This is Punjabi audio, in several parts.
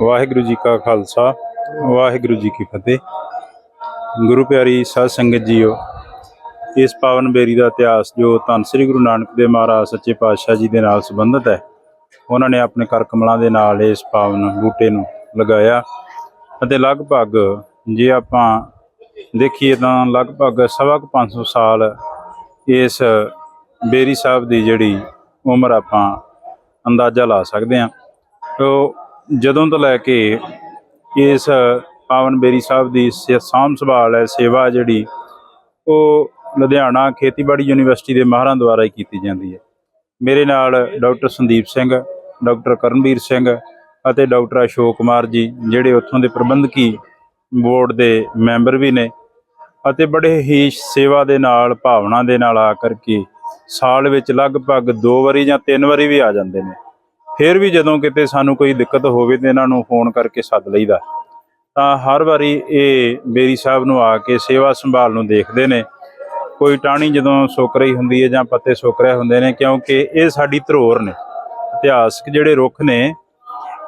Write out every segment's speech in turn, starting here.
ਵਾਹਿਗੁਰੂ ਜੀ ਕਾ ਖਾਲਸਾ, ਵਾਹਿਗੁਰੂ ਜੀ ਕੀ ਫਤਿਹ। ਗੁਰੂ ਪਿਆਰੀ ਸਾਧ ਸੰਗਤ ਜੀਓ, ਇਸ ਪਾਵਨ ਬੇਰੀ ਦਾ ਇਤਿਹਾਸ ਜੋ ਧੰਨ ਸ੍ਰੀ ਗੁਰੂ ਨਾਨਕ ਦੇਵ ਮਹਾਰਾਜ ਸੱਚੇ ਪਾਤਸ਼ਾਹ ਜੀ ਦੇ ਨਾਲ ਸੰਬੰਧਿਤ ਹੈ, ਉਹਨਾਂ ਨੇ ਆਪਣੇ ਕਰ ਕਮਲਾਂ ਦੇ ਨਾਲ ਇਸ ਪਾਵਨ ਬੂਟੇ ਨੂੰ ਲਗਾਇਆ ਅਤੇ ਲਗਭਗ ਜੇ ਆਪਾਂ ਦੇਖੀਏ ਤਾਂ ਲਗਭਗ ਸਵਾ ਕੁ 500 ਸਾਲ ਇਸ ਬੇਰੀ ਸਾਹਿਬ ਦੀ ਜਿਹੜੀ ਉਮਰ ਆਪਾਂ ਅੰਦਾਜ਼ਾ ਲਾ ਸਕਦੇ ਹਾਂ ਤੋ ਜਦੋਂ ਤੋਂ ਲੈ ਕੇ ਇਸ ਪਾਵਨ ਬੇਰੀ ਸਾਹਿਬ ਦੀ ਸੇ- ਸਾਂਭ ਸੰਭਾਲ ਹੈ, ਸੇਵਾ ਜਿਹੜੀ, ਉਹ ਲੁਧਿਆਣਾ ਖੇਤੀਬਾੜੀ ਯੂਨੀਵਰਸਿਟੀ ਦੇ ਮਾਹਰਾਂ ਦੁਆਰਾ ਹੀ ਕੀਤੀ ਜਾਂਦੀ ਹੈ। ਮੇਰੇ ਨਾਲ ਡਾਕਟਰ ਸੰਦੀਪ ਸਿੰਘ, ਡਾਕਟਰ ਕਰਨਵੀਰ ਸਿੰਘ ਅਤੇ ਡਾਕਟਰ ਅਸ਼ੋਕ ਕੁਮਾਰ ਜੀ, ਜਿਹੜੇ ਉੱਥੋਂ ਦੇ ਪ੍ਰਬੰਧਕੀ ਬੋਰਡ ਦੇ ਮੈਂਬਰ ਵੀ ਨੇ ਅਤੇ ਬੜੇ ਹੀ ਸੇਵਾ ਦੇ ਨਾਲ, ਭਾਵਨਾ ਦੇ ਨਾਲ ਆ ਕਰਕੇ ਸਾਲ ਵਿੱਚ ਲਗਭਗ ਦੋ ਵਾਰੀ ਜਾਂ ਤਿੰਨ ਵਾਰੀ ਵੀ ਆ ਜਾਂਦੇ ਨੇ। ਫਿਰ ਵੀ ਜਦੋਂ ਕਿਤੇ ਸਾਨੂੰ ਕੋਈ ਦਿੱਕਤ ਹੋਵੇ ਤੇ ਇਹਨਾਂ ਨੂੰ ਫੋਨ ਕਰਕੇ ਸੱਦ ਲਈਦਾ। ਤਾਂ ਹਰ ਵਾਰੀ ਇਹ ਬੇਰੀ ਸਾਹਿਬ ਨੂੰ ਆ ਕੇ ਸੇਵਾ ਸੰਭਾਲ ਨੂੰ ਦੇਖਦੇ ਨੇ। ਕੋਈ ਟਾਹਣੀ ਜਦੋਂ ਸੁੱਕ ਰਹੀ ਹੁੰਦੀ ਹੈ ਜਾਂ ਪੱਤੇ ਸੁੱਕ ਰਹੇ ਹੁੰਦੇ ਨੇ, ਕਿਉਂਕਿ ਇਹ ਸਾਡੀ ਧਰੋਰ ਨੇ, ਇਤਿਹਾਸਕ ਜਿਹੜੇ ਰੁੱਖ ਨੇ,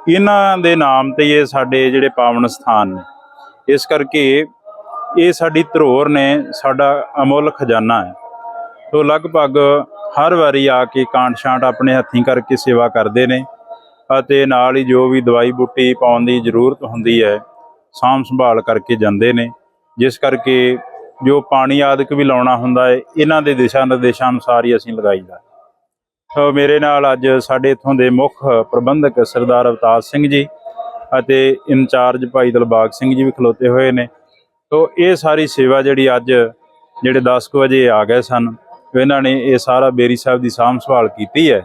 ਇਹਨਾਂ ਦੇ ਨਾਮ ਤੇ ਇਹ ਸਾਡੇ ਜਿਹੜੇ ਪਾਵਨ ਸਥਾਨ ਨੇ। ਇਸ ਕਰਕੇ ਇਹ ਸਾਡੀ ਧਰੋਰ ਨੇ, ਸਾਡਾ ਅਮੁੱਲ ਖਜ਼ਾਨਾ ਹੈ। ਤੋ ਲਗਭਗ ਹਰ ਵਾਰੀ ਆ ਕੇ ਕਾਂਟ ਛਾਂਟ ਆਪਣੇ ਹੱਥੀਂ ਕਰਕੇ ਸੇਵਾ ਕਰਦੇ ਨੇ। ਅਤੇ ਨਾਲ ਹੀ ਜੋ ਵੀ ਦਵਾਈ ਬੂਟੀ ਪਾਉਣ ਦੀ ਜ਼ਰੂਰਤ ਹੁੰਦੀ ਹੈ, ਸਾਂਭ ਸੰਭਾਲ ਕਰਕੇ ਜਾਂਦੇ ਨੇ। ਜਿਸ ਕਰਕੇ ਜੋ ਪਾਣੀ ਆਦਿਕ ਵੀ ਲਾਉਣਾ ਹੁੰਦਾ ਹੈ, ਇਹਨਾਂ ਦੇ ਦਿਸ਼ਾ ਨਿਰਦੇਸ਼ਾਂ ਅਨੁਸਾਰ ਹੀ ਅਸੀਂ ਲਗਾਈਦਾ ਸੋ ਮੇਰੇ ਨਾਲ ਅੱਜ ਸਾਡੇ ਇਥੋਂ ਦੇ ਮੁੱਖ ਪ੍ਰਬੰਧਕ ਸਰਦਾਰ ਅਵਤਾਰ ਸਿੰਘ ਜੀ ਅਤੇ ਇੰਚਾਰਜ ਭਾਈ ਦਿਲਬਾਗ ਸਿੰਘ ਜੀ ਵੀ ਖਲੋਤੇ ਹੋਏ ਨੇ। ਸੋ ਇਹ ਸਾਰੀ ਸੇਵਾ ਜਿਹੜੀ ਅੱਜ ਜਿਹੜੇ 10 ਕੁ ਵਜੇ ਆ ਗਏ ਸਨ, ਇਹਨਾਂ ਨੇ ਇਹ ਸਾਰਾ ਬੇਰੀ ਸਾਹਿਬ ਦੀ ਸਾਂਭ ਸੰਭਾਲ ਕੀਤੀ ਹੈ।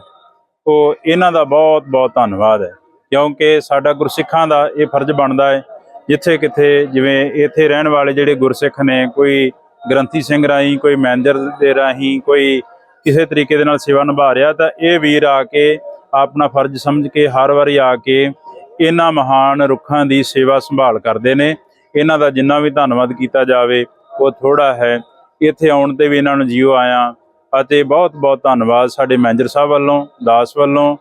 ਉਹ ਇਹਨਾਂ ਦਾ ਬਹੁਤ ਬਹੁਤ ਧੰਨਵਾਦ ਹੈ। ਕਿਉਂਕਿ ਸਾਡਾ ਗੁਰਸਿੱਖਾਂ ਦਾ ਇਹ ਫਰਜ਼ ਬਣਦਾ ਹੈ, ਜਿੱਥੇ ਕਿਥੇ ਜਿਵੇਂ ਇੱਥੇ ਰਹਿਣ ਵਾਲੇ ਜਿਹੜੇ ਗੁਰਸਿੱਖ ਨੇ, ਕੋਈ ਗ੍ਰੰਥੀ ਸਿੰਘ ਰਾਹੀਂ, ਕੋਈ ਮੈਨੇਜਰ ਦੇ ਰਾਹੀਂ, ਕੋਈ ਕਿਸੇ ਤਰੀਕੇ ਦੇ ਨਾਲ ਸੇਵਾ ਨਿਭਾ ਰਿਹਾ, ਤਾਂ ਇਹ ਵੀਰ ਆ ਕੇ ਆਪਣਾ ਫਰਜ਼ ਸਮਝ ਕੇ ਹਰ ਵਾਰੀ ਆ ਕੇ ਇਹਨਾਂ ਮਹਾਨ ਰੁੱਖਾਂ ਦੀ ਸੇਵਾ ਸੰਭਾਲ ਕਰਦੇ ਨੇ। ਇਹਨਾਂ ਦਾ ਜਿੰਨਾ ਵੀ ਧੰਨਵਾਦ ਕੀਤਾ ਜਾਵੇ, ਉਹ ਥੋੜਾ ਹੈ। ਇੱਥੇ ਆਉਣ ਤੇ ਵੀ ਇਹਨਾਂ ਨੂੰ ਜੀਓ ਆਇਆ। ਅਤੇ ਬਹੁਤ ਬਹੁਤ ਧੰਨਵਾਦ ਸਾਡੇ ਮੈਨੇਜਰ ਸਾਹਿਬ ਵੱਲੋਂ, ਦਾਸ ਵੱਲੋਂ,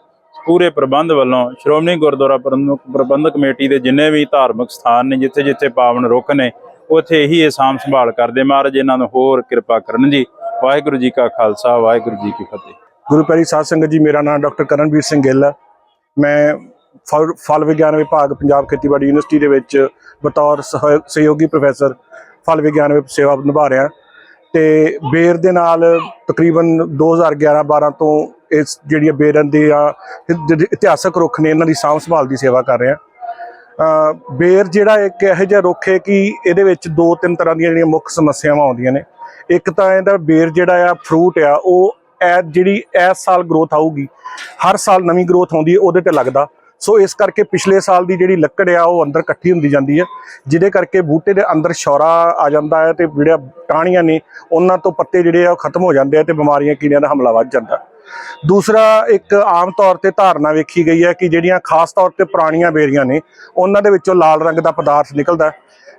ਪੂਰੇ ਪ੍ਰਬੰਧ ਵੱਲੋਂ, ਸ਼੍ਰੋਮਣੀ ਗੁਰਦੁਆਰਾ ਪ੍ਰਬੰਧਕ ਕਮੇਟੀ ਦੇ ਜਿੰਨੇ ਵੀ ਧਾਰਮਿਕ ਸਥਾਨ ਨੇ, ਜਿੱਥੇ ਜਿੱਥੇ ਪਾਵਨ ਰੁੱਖ ਨੇ, ਉੱਥੇ ਇਹੀ ਇਹ ਸਾਂਭ ਸੰਭਾਲ ਕਰਦੇ ਮਹਾਰਾਜ, ਇਹਨਾਂ ਨੂੰ ਹੋਰ ਕਿਰਪਾ ਕਰਨ ਜੀ। ਵਾਹਿਗੁਰੂ ਜੀ ਕਾ ਖਾਲਸਾ, ਵਾਹਿਗੁਰੂ ਜੀ ਕੀ ਫਤਿਹ। ਗੁਰੂ ਪਿਆਰੀ ਸਾਧ ਸੰਗਤ ਜੀ, ਮੇਰਾ ਨਾਮ ਡਾਕਟਰ ਕਰਨਵੀਰ ਸਿੰਘ ਗਿੱਲ ਹੈ। ਮੈਂ ਫਲ ਫਲ ਵਿਗਿਆਨ ਵਿਭਾਗ, ਪੰਜਾਬ ਖੇਤੀਬਾੜੀ ਯੂਨੀਵਰਸਿਟੀ ਦੇ ਵਿੱਚ ਬਤੌਰ ਸਹਿ- ਸਹਿਯੋਗੀ ਪ੍ਰੋਫੈਸਰ, ਫਲ ਵਿਗਿਆਨ ਵਿੱਚ ਸੇਵਾ ਨਿਭਾ ਰਿਹਾ। ਤੇ ਬੇਰ ਦੇ ਨਾਲ ਤਕਰੀਬਨ 2011-12 ਤੋਂ ਇਸ ਜਿਹੜੀਆਂ ਬੇਰਨ ਦੇ ਆ, ਜਿਹੜੇ ਇਤਿਹਾਸਕ ਰੁੱਖ ਨੇ, ਇਹਨਾਂ ਦੀ ਸਾਂਭ ਸੰਭਾਲ ਦੀ ਸੇਵਾ ਕਰ ਰਿਹਾ ਬੇਰ ਜਿਹੜਾ ਇੱਕ ਇਹੋ ਜਿਹਾ ਰੁੱਖ ਹੈ ਕਿ ਇਹਦੇ ਵਿੱਚ ਦੋ ਤਿੰਨ ਤਰ੍ਹਾਂ ਦੀਆਂ ਜਿਹੜੀਆਂ ਮੁੱਖ ਸਮੱਸਿਆਵਾਂ ਆਉਂਦੀਆਂ ਨੇ। ਇੱਕ ਤਾਂ ਇਹਦਾ ਬੇਰ ਜਿਹੜਾ ਆ ਫਰੂਟ ਆ, ਉਹ ਐ ਜਿਹੜੀ ਇਸ ਸਾਲ ਗਰੋਥ ਆਊਗੀ, ਹਰ ਸਾਲ ਨਵੀਂ ਗਰੋਥ ਆਉਂਦੀ ਹੈ, ਉਹਦੇ ਤੇ ਲੱਗਦਾ। ਸੋ ਇਸ ਕਰਕੇ ਪਿਛਲੇ ਸਾਲ ਦੀ ਜਿਹੜੀ ਲੱਕੜ ਆ, ਉਹ ਅੰਦਰ ਇਕੱਠੀ ਹੁੰਦੀ ਜਾਂਦੀ ਹੈ, ਜਿਹਦੇ ਕਰਕੇ ਬੂਟੇ ਦੇ ਅੰਦਰ ਸ਼ੌਰਾ ਆ ਜਾਂਦਾ ਹੈ ਤੇ ਜਿਹੜਾ ਟਾਹਣੀਆਂ ਨੇ, ਉਹਨਾਂ ਤੋਂ ਪੱਤੇ ਜਿਹੜੇ ਆ, ਉਹ ਖਤਮ ਹੋ ਜਾਂਦੇ ਆ ਤੇ ਬਿਮਾਰੀਆਂ, ਕੀੜਿਆਂ ਦਾ ਹਮਲਾ ਵੱਧ ਜਾਂਦਾ। ਦੂਸਰਾ ਇੱਕ ਆਮ ਤੌਰ ਤੇ ਧਾਰਨਾ ਵੇਖੀ ਗਈ ਹੈ ਕਿ ਜਿਹੜੀਆਂ ਖਾਸ ਤੌਰ ਤੇ ਪੁਰਾਣੀਆਂ ਬੇਰੀਆਂ ਨੇ, ਉਹਨਾਂ ਦੇ ਵਿੱਚੋਂ ਲਾਲ ਰੰਗ ਦਾ ਪਦਾਰਥ ਨਿਕਲਦਾ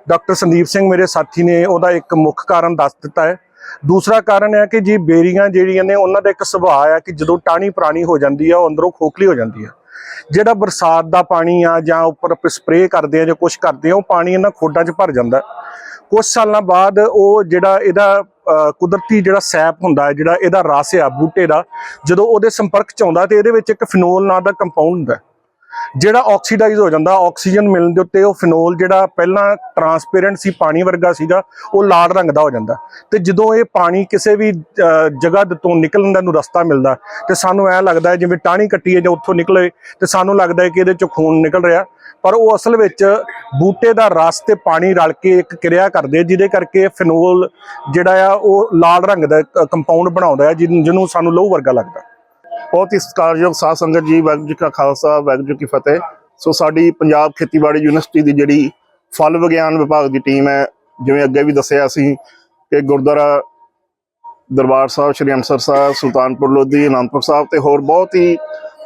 ਡਾਕਟਰ ਸੰਦੀਪ ਸਿੰਘ ਮੇਰੇ ਸਾਥੀ ਨੇ ਉਹਦਾ ਇੱਕ ਮੁੱਖ ਕਾਰਨ ਦੱਸ ਦਿੱਤਾ ਹੈ। ਦੂਸਰਾ ਕਾਰਨ ਹੈ ਕਿ ਜੀ ਬੇਰੀਆਂ ਜਿਹੜੀਆਂ ਨੇ, ਉਹਨਾਂ ਦਾ ਇੱਕ ਸੁਭਾਅ ਹੈ ਕਿ ਜਦੋਂ ਟਾਹਣੀ ਪੁਰਾਣੀ ਹੋ ਜਾਂਦੀ ਆ ਉਹ ਅੰਦਰੋਂ ਖੋਖਲੀ ਹੋ ਜਾਂਦੀ ਹੈ। ਜਿਹੜਾ ਬਰਸਾਤ ਦਾ ਪਾਣੀ ਆ ਜਾਂ ਉੱਪਰ ਸਪਰੇਅ ਕਰਦੇ ਆ ਜਾਂ ਕੁਝ ਕਰਦੇ ਆ ਉਹ ਪਾਣੀ ਇਹਨਾਂ ਖੋਡਾਂ 'ਚ ਭਰ ਜਾਂਦਾ। ਕੁਝ ਸਾਲਾਂ ਬਾਅਦ ਉਹ ਜਿਹੜਾ ਇਹਦਾ ਅ, ਕੁਦਰਤੀ ਜਿਹੜਾ ਸੈਪ ਹੁੰਦਾ ਹੈ ਜਿਹੜਾ ਇਹਦਾ ਰਸ ਆ ਬੂਟੇ ਦਾ ਜਦੋਂ ਉਹਦੇ ਸੰਪਰਕ 'ਚ ਆਉਂਦਾ ਤੇ ਇਹਦੇ ਵਿੱਚ ਇੱਕ ਫਿਨੋਲ ਨਾਂ ਦਾ ਕੰਪਾਊਂਡ ਹੁੰਦਾ ਜਿਹੜਾ ਆਕਸੀਡਾਈਜ਼ ਹੋ ਜਾਂਦਾ ਆਕਸੀਜਨ ਮਿਲਣ ਦੇ ਉੱਤੇ ਉਹ ਫਿਨੋਲ ਜਿਹੜਾ ਪਹਿਲਾਂ ਟਰਾਂਸਪੇਰੈਂਟ ਸੀ, ਪਾਣੀ ਵਰਗਾ ਸੀਗਾ, ਉਹ ਲਾਲ ਰੰਗ ਦਾ ਹੋ ਜਾਂਦਾ। ਤੇ ਜਦੋਂ ਇਹ ਪਾਣੀ ਕਿਸੇ ਵੀ ਜਗ੍ਹਾ ਤੋਂ ਨਿਕਲਣ ਦਾ ਨੂੰ ਰਸਤਾ ਮਿਲਦਾ, ਤੇ ਸਾਨੂੰ ਐ ਲੱਗਦਾ ਹੈ ਜਿਵੇਂ ਟਾਹਣੀ ਕੱਟੀ ਹੈ ਜਾਂ ਉੱਥੋਂ ਨਿਕਲੇ, ਤੇ ਸਾਨੂੰ ਲੱਗਦਾ ਹੈ ਕਿ ਇਹਦੇ ਚੋਂ ਖੂਨ ਨਿਕਲ ਰਿਹਾ। ਪਰ ਉਹ ਅਸਲ ਵਿੱਚ ਬੂਟੇ ਦਾ ਰਸ ਤੇ ਪਾਣੀ ਰਲ ਕੇ ਇੱਕ ਕਿਰਿਆ ਕਰਦੇ ਜਿਹਦੇ ਕਰਕੇ ਫਿਨੋਲ ਜਿਹੜਾ ਆ, ਉਹ ਲਾਲ ਰੰਗ ਦਾ ਕੰਪਾਊਂਡ ਬਣਾਉਂਦਾ ਹੈ ਜਿਹਨੂੰ ਜਿਹਨੂੰ ਸਾਨੂੰ ਲਹੂ ਵਰਗਾ ਲੱਗਦਾ। ਬਹੁਤ ਹੀ ਸਤਿਕਾਰਯੋਗ ਸਾਧ ਸੰਗਤ ਜੀ ਵਾਹਿਗੁਰੂ ਜੀ ਕਾ ਖਾਲਸਾ ਵਾਹਿਗੁਰੂ ਜੀ ਕੀ ਫਤਿਹ। ਸੋ ਸਾਡੀ ਪੰਜਾਬ ਖੇਤੀਬਾੜੀ ਯੂਨੀਵਰਸਿਟੀ ਦੀ ਜਿਹੜੀ ਫਲ ਵਿਗਿਆਨ ਵਿਭਾਗ ਦੀ ਟੀਮ ਹੈ ਜਿਵੇਂ ਅੱਗੇ ਵੀ ਦੱਸਿਆ ਅਸੀਂ ਕਿ ਗੁਰਦੁਆਰਾ ਦਰਬਾਰ ਸਾਹਿਬ ਸ਼੍ਰੀ ਅੰਮ੍ਰਿਤਸਰ ਸਾਹਿਬ ਸੁਲਤਾਨਪੁਰ ਲੋਧੀ ਅਨੰਦਪੁਰ ਸਾਹਿਬ ਤੇ ਹੋਰ ਬਹੁਤ ਹੀ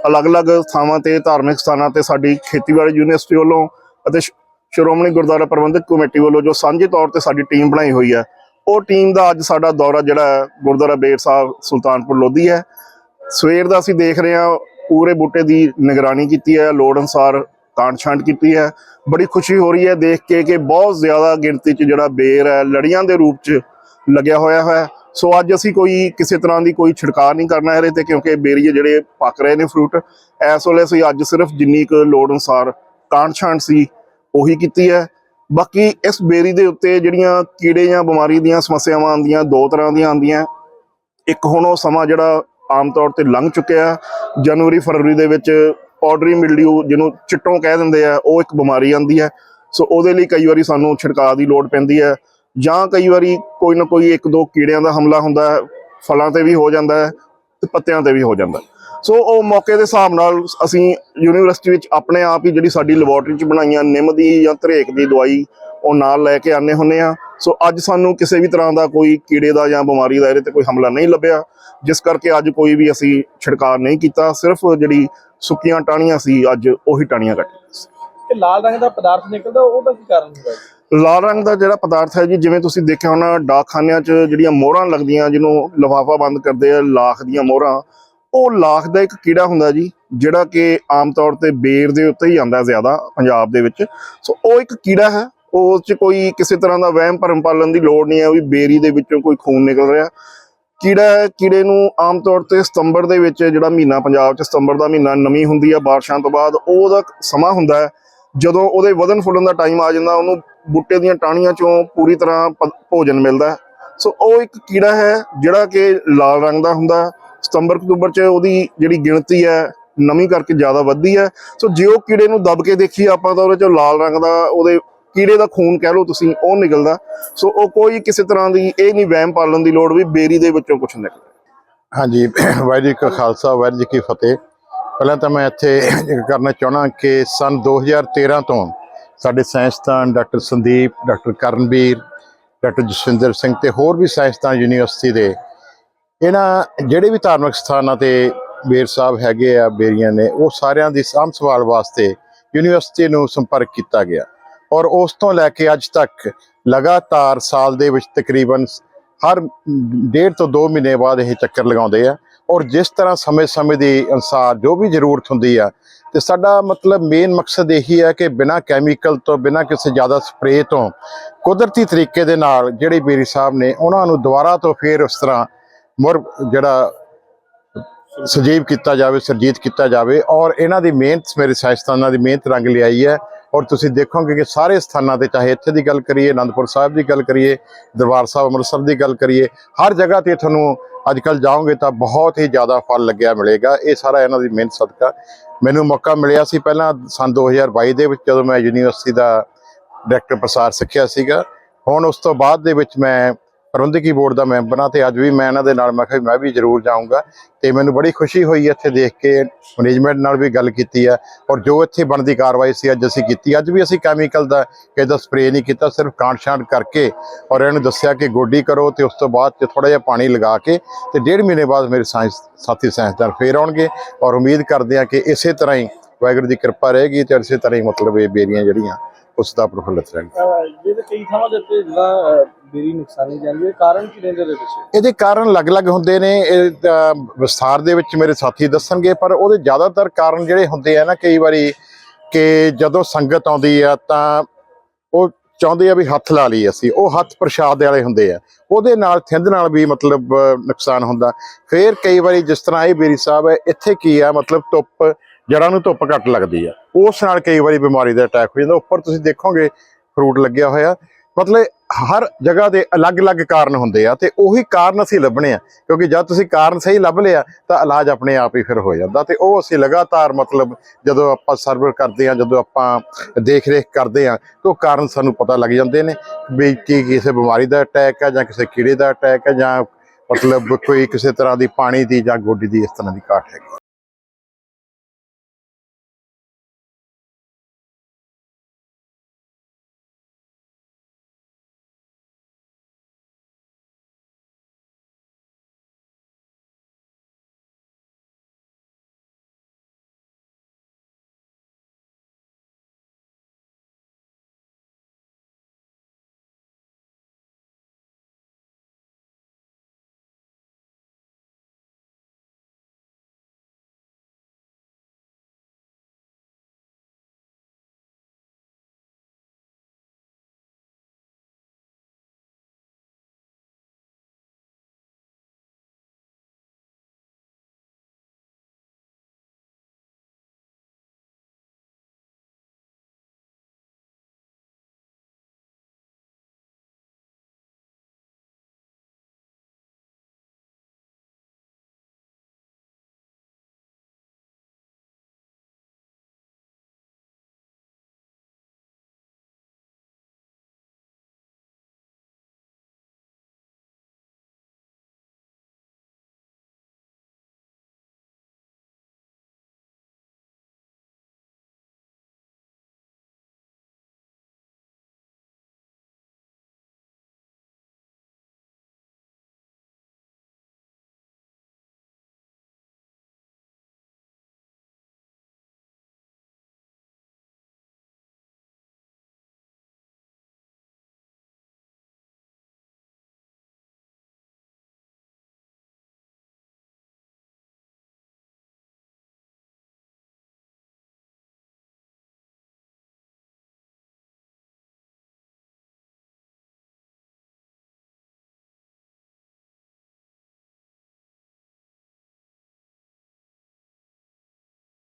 ਅਲੱਗ-ਅਲੱਗ ਥਾਵਾਂ ਤੇ ਧਾਰਮਿਕ ਸਥਾਨਾਂ ਤੇ ਸਾਡੀ ਖੇਤੀਬਾੜੀ ਯੂਨੀਵਰਸਿਟੀ ਵੱਲੋਂ ਅਤੇ ਸ਼੍ਰੋਮਣੀ ਗੁਰਦੁਆਰਾ ਪ੍ਰਬੰਧਕ ਕਮੇਟੀ ਵੱਲੋਂ ਜੋ ਸਾਂਝੇ ਤੌਰ ਤੇ ਸਾਡੀ ਟੀਮ ਬਣਾਈ ਹੋਈ ਹੈ ਉਹ ਟੀਮ ਦਾ ਅੱਜ ਸਾਡਾ ਦੌਰਾ ਜਿਹੜਾ ਹੈ, ਗੁਰਦੁਆਰਾ ਬੇਰ ਸਾਹਿਬ ਸੁਲਤਾਨਪੁਰ ਲੋਧੀ ਹੈ। ਸਵੇਰ ਦਾ ਅਸੀਂ ਦੇਖ ਰਹੇ ਹਾਂ, ਪੂਰੇ ਬੂਟੇ ਦੀ ਨਿਗਰਾਨੀ ਕੀਤੀ ਹੈ, ਲੋੜ ਅਨੁਸਾਰ ਕਾਂਟ ਛਾਂਟ ਕੀਤੀ ਹੈ। ਬੜੀ ਖੁਸ਼ੀ ਹੋ ਰਹੀ ਹੈ ਦੇਖ ਕੇ ਕਿ ਬਹੁਤ ਜ਼ਿਆਦਾ ਗਿਣਤੀ 'ਚ ਜਿਹੜਾ ਬੇਰ ਹੈ, ਲੜੀਆਂ ਦੇ ਰੂਪ 'ਚ ਲੱਗਿਆ ਹੋਇਆ ਹੈ। ਸੋ ਅੱਜ ਅਸੀਂ ਕੋਈ ਕਿਸੇ ਤਰ੍ਹਾਂ ਦੀ ਕੋਈ ਛਿੜਕਾਅ ਨਹੀਂ ਕਰਨਾ ਇਹਦੇ ਤੇ ਕਿਉਂਕਿ ਬੇਰੀਏ ਜਿਹੜੇ ਪੱਕ ਰਹੇ ਨੇ ਫਰੂਟ ਇਸ ਵੇਲੇ ਅਸੀਂ ਅੱਜ ਸਿਰਫ ਜਿੰਨੀ ਕੁ ਲੋੜ ਅਨੁਸਾਰ ਕਾਂਟ ਛਾਂਟ ਸੀ, ਉਹੀ ਕੀਤੀ ਹੈ। ਬਾਕੀ ਇਸ ਬੇਰੀ ਦੇ ਉੱਤੇ ਜਿਹੜੀਆਂ ਕੀੜੇ ਜਾਂ ਬਿਮਾਰੀ ਦੀਆਂ ਸਮੱਸਿਆਵਾਂ ਆਉਂਦੀਆਂ, ਦੋ ਤਰ੍ਹਾਂ ਦੀਆਂ ਆਉਂਦੀਆਂ। ਇੱਕ ਹੁਣ ਉਹ ਸਮਾਂ ਜਿਹੜਾ ਆਮ ਤੌਰ ਤੇ ਲੰਘ ਚੁੱਕਿਆ ਜਨਵਰੀ, ਫਰਵਰੀ ਦੇ ਵਿੱਚ ਪਾਊਡਰੀ ਮਿਲਡਿਊ ਜਿਹਨੂੰ ਚਿੱਟੋਂ ਕਹਿ ਦਿੰਦੇ ਆ, ਉਹ ਇੱਕ ਬਿਮਾਰੀ ਆਉਂਦੀ ਹੈ ਸੋ ਉਹਦੇ ਲਈ ਕਈ ਵਾਰੀ ਸਾਨੂੰ ਛਿੜਕਾਅ ਦੀ ਲੋੜ ਪੈਂਦੀ ਹੈ ਜਾਂ ਕਈ ਵਾਰੀ ਕੋਈ ਨਾ ਕੋਈ ਇੱਕ ਦੋ ਕੀੜਿਆਂ ਦਾ ਹਮਲਾ ਹੁੰਦਾ ਹੈ, ਫਲਾਂ ਤੇ ਵੀ ਹੋ ਜਾਂਦਾ ਹੈ ਤੇ ਪੱਤਿਆਂ ਤੇ ਵੀ ਹੋ ਜਾਂਦਾ ਹੈ। ਸੋ ਉਹ ਮੌਕੇ ਦੇ ਹਿਸਾਬ ਨਾਲ ਅਸੀਂ ਯੂਨੀਵਰਸਿਟੀ ਵਿੱਚ ਆਪਣੇ ਆਪ ਹੀ ਜਿਹੜੀ ਸਾਡੀ ਲੈਬੋਰਟਰੀ 'ਚ ਬਣਾਈਆਂ ਨਿੰਮ ਦੀ ਜਾਂ ਧਰੇਕ ਦੀ ਦਵਾਈ ਉਹ ਨਾਲ ਲੈ ਕੇ ਆਨੇ ਹੁੰਨੇ ਆ ਸੋ ਅੱਜ ਸਾਨੂੰ ਕਿਸੇ ਵੀ ਤਰ੍ਹਾਂ ਦਾ ਕੋਈ ਕੀੜੇ ਦਾ ਜਾਂ ਬਿਮਾਰੀ ਦਾ ਇਹਦੇ ਤੇ ਕੋਈ ਹਮਲਾ ਨਹੀਂ ਲੱਭਿਆ। ਜਿਸ ਕਰਕੇ ਅੱਜ ਕੋਈ ਵੀ ਅਸੀਂ ਛਿੜਕਾਅ ਨਹੀਂ ਕੀਤਾ। ਸਿਰਫ ਜਿਹੜੀ ਸੁੱਕੀਆਂ ਟਾਹਣੀਆਂ ਸੀ ਅੱਜ ਉਹੀ ਟਾਹਣੀਆਂ ਕੱਟੀਆਂ ਸੀ। ਕਿ ਲਾਲ ਰੰਗ ਦਾ ਪਦਾਰਥ ਨਿਕਲਦਾ ਉਹਦਾ ਕੀ ਕਾਰਨ ਹੁੰਦਾ ਜੀ? ਲਾਲ ਰੰਗ ਦਾ ਜਿਹੜਾ ਪਦਾਰਥ ਹੈ ਜੀ ਜਿਵੇਂ ਤੁਸੀਂ ਦੇਖਿਆ ਹੋਣਾ ਡਾਕਖਾਨਿਆਂ 'ਚ ਜਿਹੜੀਆਂ ਮੋਹਰਾਂ ਲੱਗਦੀਆਂ ਜਿਹਨੂੰ ਲਿਫਾਫਾ ਬੰਦ ਕਰਦੇ ਆ ਲਾਖ ਦੀਆਂ ਮੋਹਰਾਂ ਉਹ ਲਾਖ ਦਾ ਇੱਕ ਕੀੜਾ ਹੁੰਦਾ ਜੀ, ਜਿਹੜਾ ਕਿ ਆਮ ਤੌਰ ਤੇ ਬੇਰ ਦੇ ਉੱਤੇ ਹੀ ਆਉਂਦਾ ਜ਼ਿਆਦਾ ਪੰਜਾਬ ਦੇ ਵਿੱਚ। ਸੋ ਉਹ ਇੱਕ ਕੀੜਾ ਹੈ? ਉਸ 'ਚ ਕੋਈ ਕਿਸੇ ਤਰ੍ਹਾਂ ਦਾ ਵਹਿਮ ਭਰਮ ਪਾਲਣ ਦੀ ਲੋੜ ਨਹੀਂ ਹੈ ਵੀ ਬੇਰੀ ਦੇ ਵਿੱਚੋਂ ਕੋਈ ਖੂਨ ਨਿਕਲ ਰਿਹਾ। ਕੀੜਾ ਕੀੜੇ ਨੂੰ ਆਮ ਤੌਰ ਤੇ ਸਤੰਬਰ ਦੇ ਵਿੱਚ ਜਿਹੜਾ ਮਹੀਨਾ ਪੰਜਾਬ 'ਚ ਸਤੰਬਰ ਦਾ ਮਹੀਨਾ ਨਮੀ ਹੁੰਦੀ ਹੈ ਬਾਰਿਸ਼ਾਂ ਤੋਂ ਬਾਅਦ ਉਹਦਾ ਸਮਾਂ ਹੁੰਦਾ ਹੈ। ਜਦੋਂ ਉਹਦੇ ਵਧਨ ਫੁੱਲਣ ਦਾ ਟਾਈਮ ਆ ਜਾਂਦਾ, ਉਹਨੂੰ ਬੂਟੇ ਦੀਆਂ ਟਾਹਣੀਆਂ ਚੋਂ ਪੂਰੀ ਤਰ੍ਹਾਂ ਪ- ਭੋਜਨ ਮਿਲਦਾ ਸੋ ਉਹ ਇੱਕ ਕੀੜਾ ਹੈ? ਜਿਹੜਾ ਕਿ ਲਾਲ ਰੰਗ ਦਾ ਹੁੰਦਾ ਸਤੰਬਰ ਅਕਤੂਬਰ 'ਚ ਉਹਦੀ ਜਿਹੜੀ ਗਿਣਤੀ ਹੈ ਨਮੀ ਕਰਕੇ ਜ਼ਿਆਦਾ ਵੱਧਦੀ ਹੈ। ਸੋ ਜੇ ਉਹ ਕੀੜੇ ਨੂੰ ਦਬ ਕੇ ਦੇਖੀਏ ਆਪਾਂ ਤਾਂ ਉਹਦੇ 'ਚੋਂ ਲਾਲ ਰੰਗ ਦਾ ਉਹਦੇ ਕੀੜੇ ਦਾ ਖੂਨ ਕਹਿ ਲਓ ਤੁਸੀਂ, ਉਹ ਨਿਕਲਦਾ। ਸੋ ਉਹ ਕੋਈ ਕਿਸੇ ਤਰ੍ਹਾਂ ਦੀ ਇਹ ਨਹੀਂ ਵਹਿਮ ਪਾਲਣ ਦੀ ਲੋੜ ਵੀ ਬੇਰੀ ਦੇ ਵਿੱਚੋਂ ਕੁਝ ਨਿਕਲੇ ਹਾਂਜੀ, ਵਾਹਿਗੁਰੂ ਜੀ ਕਾ ਖਾਲਸਾ, ਵਾਹਿਗੁਰੂ ਜੀ ਕੀ ਫਤਿਹ। ਪਹਿਲਾਂ ਤਾਂ ਮੈਂ ਇੱਥੇ ਕਰਨਾ ਚਾਹਣਾ ਕਿ ਸਨ 2013 ਤੋਂ ਸਾਡੇ ਸਾਇੰਸਦਾਨ doctor Sandeep, doctor Karanveer doctor Jaswinder Singh ਤੇ ਹੋਰ ਵੀ ਸਾਇੰਸਦਾਨ ਯੂਨੀਵਰਸਿਟੀ ਦੇ ਇਹਨਾਂ ਜਿਹੜੇ ਵੀ ਧਾਰਮਿਕ ਸਥਾਨਾਂ ਤੇ ਬੇਰ ਸਾਹਿਬ ਹੈਗੇ ਆ, ਬੇਰੀਆਂ ਨੇ, ਉਹ ਸਾਰਿਆਂ ਦੀ ਸਾਂਭ ਸੰਭਾਲ ਵਾਸਤੇ ਯੂਨੀਵਰਸਿਟੀ ਨੂੰ ਸੰਪਰਕ ਕੀਤਾ ਗਿਆ। ਔਰ ਉਸ ਤੋਂ ਲੈ ਕੇ ਅੱਜ ਤੱਕ ਲਗਾਤਾਰ ਸਾਲ ਦੇ ਵਿੱਚ ਤਕਰੀਬਨ ਹਰ ਡੇਢ ਤੋਂ 2 ਮਹੀਨੇ ਬਾਅਦ ਇਹ ਚੱਕਰ ਲਗਾਉਂਦੇ ਆ। ਔਰ ਜਿਸ ਤਰ੍ਹਾਂ ਸਮੇਂ-ਸਮੇਂ ਦੇ ਅਨਸਾਰ ਜੋ ਵੀ ਜ਼ਰੂਰਤ ਹੁੰਦੀ ਆ, ਤੇ ਸਾਡਾ ਮਤਲਬ ਮੇਨ ਮਕਸਦ ਇਹੀ ਹੈ ਕਿ ਬਿਨਾਂ ਕੈਮੀਕਲ ਤੋਂ, ਬਿਨਾਂ ਕਿਸੇ ਜ਼ਿਆਦਾ ਸਪਰੇਅ ਤੋਂ ਕੁਦਰਤੀ ਤਰੀਕੇ ਦੇ ਨਾਲ ਜਿਹੜੇ ਬੇਰੀ ਸਾਹਿਬ ਨੇ, ਉਹਨਾਂ ਨੂੰ ਦੁਬਾਰਾ ਤੋਂ ਫੇਰ ਉਸ ਤਰ੍ਹਾਂ ਮੁਰ ਜਿਹੜਾ ਸਜੀਵ ਕੀਤਾ ਜਾਵੇ, ਸਰਜੀਤ ਕੀਤਾ ਜਾਵੇ ਔਰ ਇਹਨਾਂ ਦੀ ਮਿਹਨਤ, ਮੇਰੇ ਸਾਇੰਸਦਾਨਾਂ ਦੀ ਮਿਹਨਤ ਰੰਗ ਲਿਆਈ ਹੈ ਔਰ ਤੁਸੀਂ ਦੇਖੋਗੇ ਕਿ ਸਾਰੇ ਸਥਾਨਾਂ ਤੇ ਚਾਹੇ ਇੱਥੇ ਦੀ ਗੱਲ ਕਰੀਏ, ਅਨੰਦਪੁਰ ਸਾਹਿਬ ਦੀ ਗੱਲ ਕਰੀਏ, ਦਰਬਾਰ ਸਾਹਿਬ ਅੰਮ੍ਰਿਤਸਰ ਦੀ ਗੱਲ ਕਰੀਏ, ਹਰ ਜਗ੍ਹਾ ਤੇ ਤੁਹਾਨੂੰ ਅੱਜ ਕੱਲ ਜਾਓਗੇ ਤਾਂ ਬਹੁਤ ਹੀ ਜ਼ਿਆਦਾ ਫਲ ਲੱਗਿਆ ਮਿਲੇਗਾ। ਇਹ ਸਾਰਾ ਇਹਨਾਂ ਦੀ ਮਿਹਨਤ ਸਦਕਾ। ਮੈਨੂੰ ਮੌਕਾ ਮਿਲਿਆ ਸੀ ਪਹਿਲਾਂ ਸੰਨ 2022 ਦੇ ਵਿੱਚ ਜਦੋਂ ਮੈਂ ਯੂਨੀਵਰਸਿਟੀ ਦਾ ਡਾਇਰੈਕਟਰ ਪ੍ਰਸਾਰ ਸਿੱਖਿਆ ਸੀਗਾ। ਹੁਣ ਉਸ ਤੋਂ ਬਾਅਦ ਦੇ ਵਿੱਚ ਮੈਂ ਪ੍ਰਬੰਧਕੀ ਬੋਰਡ ਦਾ ਮੈਂਬਰ ਹਾਂ ਤੇ ਅੱਜ ਵੀ ਮੈਂ ਇਹਨਾਂ ਦੇ ਨਾਲ, ਮੈਂ ਕਿਹਾ ਵੀ ਮੈਂ ਵੀ ਜ਼ਰੂਰ ਜਾਊਂਗਾ ਤੇ ਮੈਨੂੰ ਬੜੀ ਖੁਸ਼ੀ ਹੋਈ ਇੱਥੇ ਦੇਖ ਕੇ ਮੈਨੇਜਮੈਂਟ ਨਾਲ ਵੀ ਗੱਲ ਕੀਤੀ ਹੈ ਔਰ ਜੋ ਇੱਥੇ ਬਣਦੀ ਕਾਰਵਾਈ ਸੀ ਅੱਜ ਅਸੀਂ ਕੀਤੀ। ਅੱਜ ਵੀ ਅਸੀਂ ਕੈਮੀਕਲ ਦਾ ਇਹਦਾ ਸਪਰੇਅ ਨਹੀਂ ਕੀਤਾ, ਸਿਰਫ ਕਾਂਟ ਛਾਂਟ ਕਰਕੇ ਔਰ ਇਹਨੂੰ ਦੱਸਿਆ ਕਿ ਗੋਡੀ ਕਰੋ ਤੇ ਉਸ ਤੋਂ ਬਾਅਦ ਤੇ ਥੋੜਾ ਜਿਹਾ ਪਾਣੀ ਲਗਾ ਕੇ ਤੇ ਡੇਢ ਮਹੀਨੇ ਬਾਅਦ ਮੇਰੇ ਸਾਇੰਸ ਸਾਥੀ ਸਾਇੰਸਦਾਨ ਫੇਰ ਆਉਣਗੇ ਔਰ ਉਮੀਦ ਕਰਦੇ ਹਾਂ ਕਿ ਇਸੇ ਤਰ੍ਹਾਂ ਹੀ ਵਾਹਿਗੁਰੂ ਦੀ ਕਿਰਪਾ ਰਹੇਗੀ ਤੇ ਇਸੇ ਤਰ੍ਹਾਂ ਹੀ ਮਤਲਬ ਇਹ ਬੇਰੀਆਂ ਜਿਹੜੀਆਂ ਉਸ ਦਾ ਪ੍ਰਫੁੱਲਤ ਰਹਿਣ ਜਿਹਦੇ ਕਈ ਥਾਵਾਂ ਦੇ ਉੱਤੇ ਜਿਹੜਾ ਬੇਰੀ ਨੁਕਸਾਨੀ ਜਾਂਦੀ ਹੈ ਕਾਰਨ ਕੀ ਰਹਿੰਦੇ ਦੇ ਪਿੱਛੇ ਇਹਦੇ ਕਾਰਨ ਅਲੱਗ-ਅਲੱਗ ਹੁੰਦੇ ਨੇ। ਇਹ ਵਿਸਥਾਰ ਦੇ ਵਿੱਚ ਮੇਰੇ ਸਾਥੀ ਦੱਸਣਗੇ ਪਰ ਉਹਦੇ ਜ਼ਿਆਦਾਤਰ ਕਾਰਨ ਜਿਹੜੇ ਹੁੰਦੇ ਆ ਨਾ ਕਈ ਵਾਰੀ ਕਿ ਜਦੋਂ ਸੰਗਤ ਆਉਂਦੀ ਆ ਤਾਂ ਉਹ ਚਾਹੁੰਦੇ ਆ ਵੀ ਹੱਥ ਲਾ ਲਈ ਅਸੀਂ। ਉਹ ਹੱਥ ਪ੍ਰਸ਼ਾਦ ਦੇ ਵਾਲੇ ਹੁੰਦੇ ਆ। ਉਹਦੇ ਨਾਲ ਥਿੰਦ ਨਾਲ ਵੀ ਮਤਲਬ ਨੁਕਸਾਨ ਹੁੰਦਾ। ਫਿਰ ਕਈ ਵਾਰੀ ਜਿਸ ਤਰ੍ਹਾਂ ਇਹ ਬੇਰੀ ਸਾਹਿਬ ਹੈ ਇੱਥੇ ਕੀ ਆ ਮਤਲਬ ਧੁੱਪ ਜੜਾਂ ਨੂੰ ਧੁੱਪ ਘੱਟ ਲੱਗਦੀ ਆ। ਉਸ ਨਾਲ ਕਈ ਵਾਰੀ ਬਿਮਾਰੀ ਦਾ ਅਟੈਕ ਹੋ ਜਾਂਦਾ। ਉੱਪਰ ਤੁਸੀਂ ਦੇਖੋਗੇ ਫਰੂਟ ਲੱਗਿਆ ਹੋਇਆ। ਮਤਲਬ ਹਰ ਜਗ੍ਹਾ ਦੇ ਅਲੱਗ-ਅਲੱਗ ਕਾਰਨ ਹੁੰਦੇ ਆ ਤੇ ਉਹੀ ਕਾਰਨ ਅਸੀਂ ਲੱਭਣੇ ਆ। ਕਿਉਂਕਿ ਜਦ ਤੁਸੀਂ ਕਾਰਨ ਸਹੀ ਲੱਭ ਲਿਆ, ਤਾਂ ਇਲਾਜ ਆਪਣੇ ਆਪ ਹੀ ਫਿਰ ਹੋ ਜਾਂਦਾ ਤੇ ਉਹ ਅਸੀਂ ਲਗਾਤਾਰ ਮਤਲਬ ਜਦੋਂ ਆਪਾਂ ਸਰਵਰ ਕਰਦੇ ਆ, ਜਦੋਂ ਆਪਾਂ ਦੇਖ ਰੇਖ ਕਰਦੇ ਆ, ਤਾਂ ਉਹ ਕਾਰਨ ਸਾਨੂੰ ਪਤਾ ਲੱਗ ਜਾਂਦੇ ਨੇ ਵੀ ਕੀ ਕਿਸੇ ਬਿਮਾਰੀ ਦਾ ਅਟੈਕ ਹੈ ਜਾਂ ਕਿਸੇ ਕੀੜੇ ਦਾ ਅਟੈਕ ਹੈ ਜਾਂ ਮਤਲਬ ਕੋਈ ਕਿਸੇ ਤਰ੍ਹਾਂ ਦੀ ਪਾਣੀ ਦੀ ਜਾਂ ਗੋਡੀ ਦੀ ਇਸ ਤਰ੍ਹਾਂ ਦੀ ਘਾਟ ਹੈਗੀ।